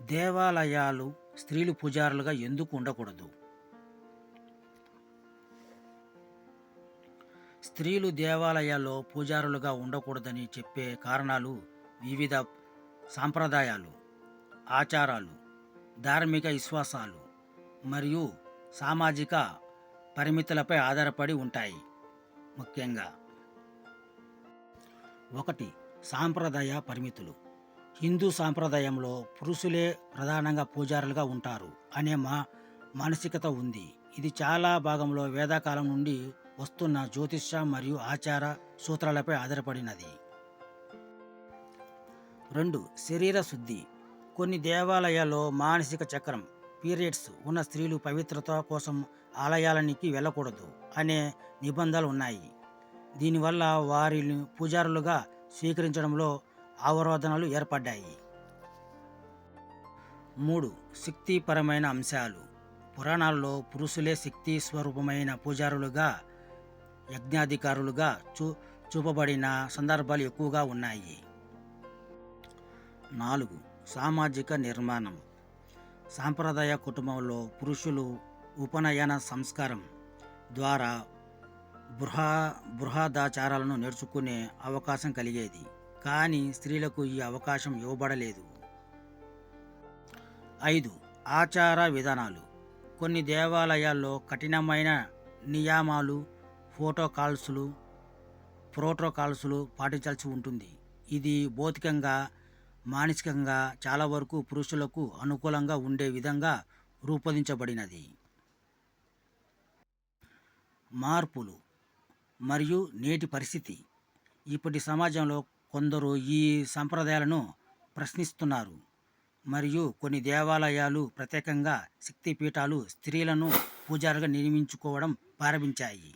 దేవాలయాలు స్త్రీలు పూజారులుగా ఎందుకు ఉండకూడదు? స్త్రీలు దేవాలయాల్లో పూజారులుగా ఉండకూడదని చెప్పే కారణాలు వివిధ సాంప్రదాయాలు ఆచారాలు ధార్మిక విశ్వాసాలు మరియు సామాజిక పరిమితులపై ఆధారపడి ఉంటాయి. ముఖ్యంగా ఒకటి సాంప్రదాయ పరిమితులు. హిందూ సాంప్రదాయంలో పురుషులే ప్రధానంగా పూజారులుగా ఉంటారు అనే మా మానసికత ఉంది. ఇది చాలా భాగంలో వేదాకాలం నుండి వస్తున్న జ్యోతిష్య మరియు ఆచార సూత్రాలపై ఆధారపడినది. రెండు శరీర శుద్ధి. కొన్ని దేవాలయాల్లో మానసిక చక్రం పీరియడ్స్ ఉన్న స్త్రీలు పవిత్రత కోసం ఆలయాలనికి వెళ్ళకూడదు అనే నిబంధనలు ఉన్నాయి. దీనివల్ల వారిని పూజారులుగా స్వీకరించడంలో అవరోధనలు ఏర్పడ్డాయి. మూడు శక్తిపరమైన అంశాలు. పురాణాల్లో పురుషులే శక్తి స్వరూపమైన పూజారులుగా యజ్ఞాధికారులుగా చూ చూపబడిన సందర్భాలు ఎక్కువగా ఉన్నాయి. నాలుగు సామాజిక నిర్మాణం. సాంప్రదాయ కుటుంబంలో పురుషులు ఉపనయన సంస్కారం ద్వారా బృహా బృహదాచారాలను నేర్చుకునే అవకాశం కలిగేది. కానీ స్త్రీలకు ఈ అవకాశం ఇవ్వబడలేదు. ఐదు. ఆచార విధానాలు. కొన్ని దేవాలయాల్లో కఠినమైన నియామాలు ఫోటోకాల్స్లు ప్రోటోకాల్స్లు పాటించాల్సి ఉంటుంది. ఇది భౌతికంగా మానసికంగా చాలా వరకు పురుషులకు అనుకూలంగా ఉండే విధంగా రూపొందించబడినది. మార్పులు మరియు నేటి పరిస్థితి. ఇప్పటి సమాజంలో కొందరు ఈ సంప్రదాయాలను ప్రశ్నిస్తున్నారు. మరియు కొన్ని దేవాలయాలు ప్రత్యేకంగా శక్తిపీఠాలు స్త్రీలను పూజారుగా నియమించుకోవడం ప్రారంభించాయి.